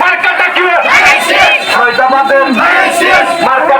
মার্কাটা কি মার্কাটা